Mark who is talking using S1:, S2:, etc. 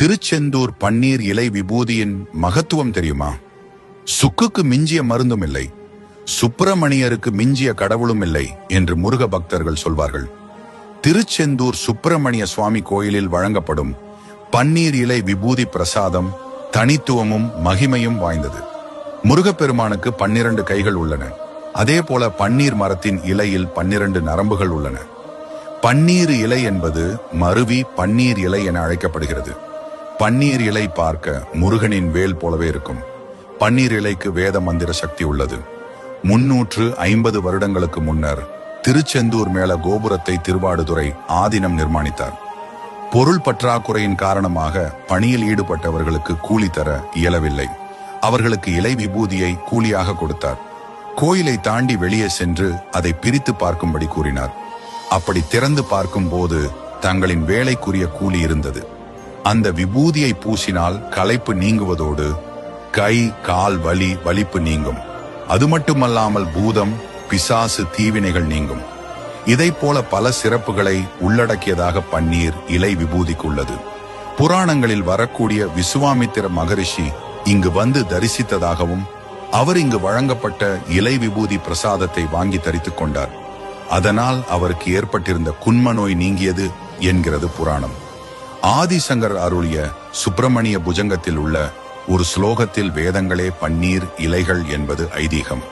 S1: திருச்செந்தூர் பன்னீர் இலை விபூதியின் மகத்துவம் தெரியுமா? சுக்குக்கு மிஞ்சிய மருந்தும் இல்லை. சுப்பிரமணியருக்கு மிஞ்சிய கடவுளும் இல்லை என்று முருக பக்தர்கள் சொல்வார்கள். திருச்செந்தூர் சுப்பிரமணிய சுவாமி கோயிலில் வழங்கப்படும் பன்னீர் இலை விபூதி பிரசாதம் தனித்துவமும் மகிமையும் வாய்ந்தது. முருகப்பெருமானுக்கு பன்னிரண்டு கைகள் உள்ளன. அதே போல பன்னீர் மரத்தின் இலையில் பன்னிரண்டு நரம்புகள் உள்ளன. பன்னீர் இலை என்பது மருவி பன்னீர் இலை என அழைக்கப்படுகிறது. பன்னீர் இலை பார்க்க முருகனின் வேல் போலவே இருக்கும். பன்னீர் இலைக்கு வேத மந்திர சக்தி உள்ளது. முன்னூற்று ஐம்பது வருடங்களுக்கு முன்னர் திருச்செந்தூர் மேல கோபுரத்தை திருவாடுதுறை ஆதீனம் நிர்மாணித்தார். பொருள் பற்றாக்குறையின் காரணமாக பணியில் ஈடுபட்டவர்களுக்கு கூலி தர இயலவில்லை. அவர்களுக்கு இலை விபூதியை கூலியாக கொடுத்தார். கோயிலை தாண்டி வெளியே சென்று அதை பிரித்து பார்க்கும்படி கூறினார். அப்படி திறந்து பார்க்கும் போது தங்களின் வேலைக்குரிய கூலி இருந்தது. அந்த விபூதியை பூசினால் களைப்பு நீங்குவதோடு கை கால் வலி வலிப்பு நீங்கும். அது மட்டுமல்லாமல் பூதம் பிசாசு தீவினைகள் நீங்கும். இதை போல பல சிறப்புகளை உள்ளடக்கியதாக பன்னீர் இலை விபூதிக்கு உள்ளது புராணங்களில் வரக்கூடிய விசுவாமித்திர மகரிஷி இங்கு வந்து தரிசித்ததாகவும் அவர் இங்கு வழங்கப்பட்ட இலை விபூதி பிரசாதத்தை வாங்கி தரித்துக் கொண்டார். அதனால் அவருக்கு ஏற்பட்டிருந்த குன்ம நோய் நீங்கியது என்கிறது புராணம். ஆதிசங்கர் அருளிய சுப்பிரமணிய புஜங்கத்தில் உள்ள ஒரு ஸ்லோகத்தில் வேதங்களே பன்னீர் இலைகள் என்பது ஐதீகம்.